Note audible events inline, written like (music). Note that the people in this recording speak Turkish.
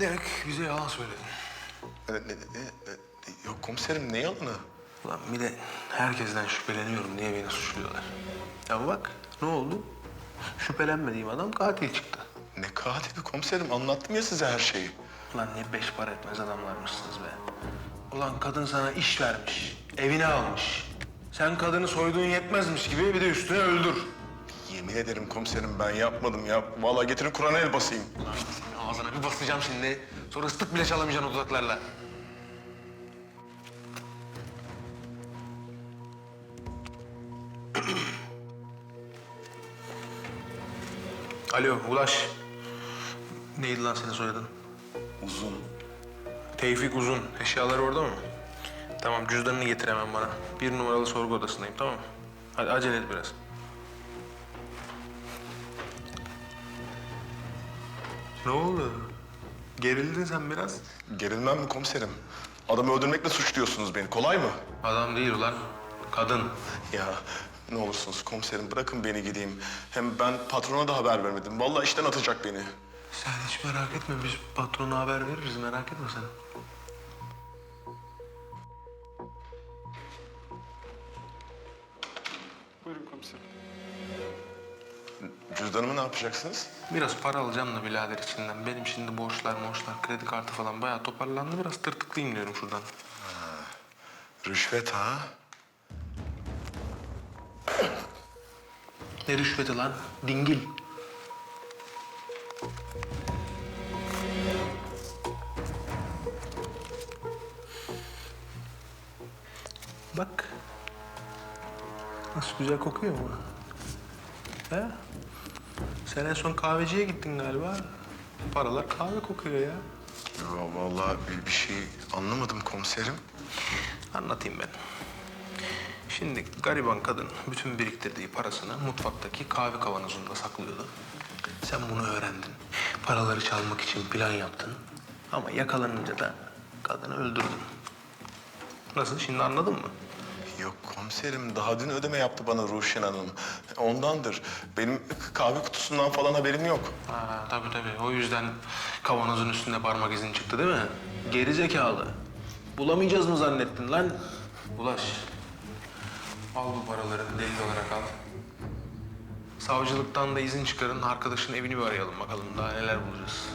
Demek bize yalan söyledin. Ne, ne, ne, ne- yok komiserim ne yalanı? Ulan bir de herkesten şüpheleniyorum diye beni suçluyorlar. Ya bak ne oldu? Şüphelenmediğim adam katil çıktı. Ne katili komiserim anlattım ya size her şeyi. Ulan ne beş para etmez adamlarmışsınız be. Ulan kadın sana iş vermiş, evine almış. Sen kadını soyduğun yetmezmiş gibi bir de üstüne öldür. Yemin ederim komiserim ben yapmadım ya. Vallahi getirin Kur'an'a el basayım. Ulan ağzına bir basacağım şimdi. Sonra ıslık bile çalamayacaksın o dudaklarla. (clears throat) Alo, Ulaş. Neydi lan senin soyadın? Uzun. Tevfik Uzun. Eşyalar orada mı? Tamam, cüzdanını getir hemen bana. Bir numaralı sorgu odasındayım, tamam mı? Hadi acele et biraz. Ne oldu? Gerildin sen biraz. Gerilmem mi komiserim? Adamı öldürmekle suçluyorsunuz beni. Kolay mı? Adam değil ulan, kadın. Ya ne olursunuz komiserim bırakın beni gideyim. Hem ben patrona da haber vermedim. Vallahi işten atacak beni. Sen hiç merak etme, biz patrona haber veririz, merak etme sen. Buyurun komiserim. Cüzdanımı ne yapacaksınız? Biraz para alacağım da birader içinden. Benim şimdi borçlar, borçlar, kredi kartı falan bayağı toparlandı. Biraz tırtıklayayım diyorum şuradan. Rüşvet ha? Ne rüşveti lan? Dingil. Bak. Nasıl güzel kokuyor mu? He? Sen en son kahveciye gittin galiba. Paralar kahve kokuyor ya. Ya vallahi bir, bir şey anlamadım komiserim. Anlatayım ben. Şimdi gariban kadın bütün biriktirdiği parasını mutfaktaki kahve kavanozunda saklıyordu. Sen bunu öğrendin. Paraları çalmak için plan yaptın. Ama yakalanınca da kadını öldürdün. Nasıl? Şimdi anladın mı? Yok komiserim daha dün ödeme yaptı bana Ruşen Hanım. Ondandır. Benim kahve kutusundan falan haberim yok. Ha, tabii tabii. O yüzden kavanozun üstünde parmak izin çıktı değil mi? Geri zekalı. Bulamayacağız mı zannettin lan? Ulaş. Al bu paraları delil olarak al. Savcılıktan da izin çıkarın. Arkadaşın evini bir arayalım bakalım. Daha neler bulacağız.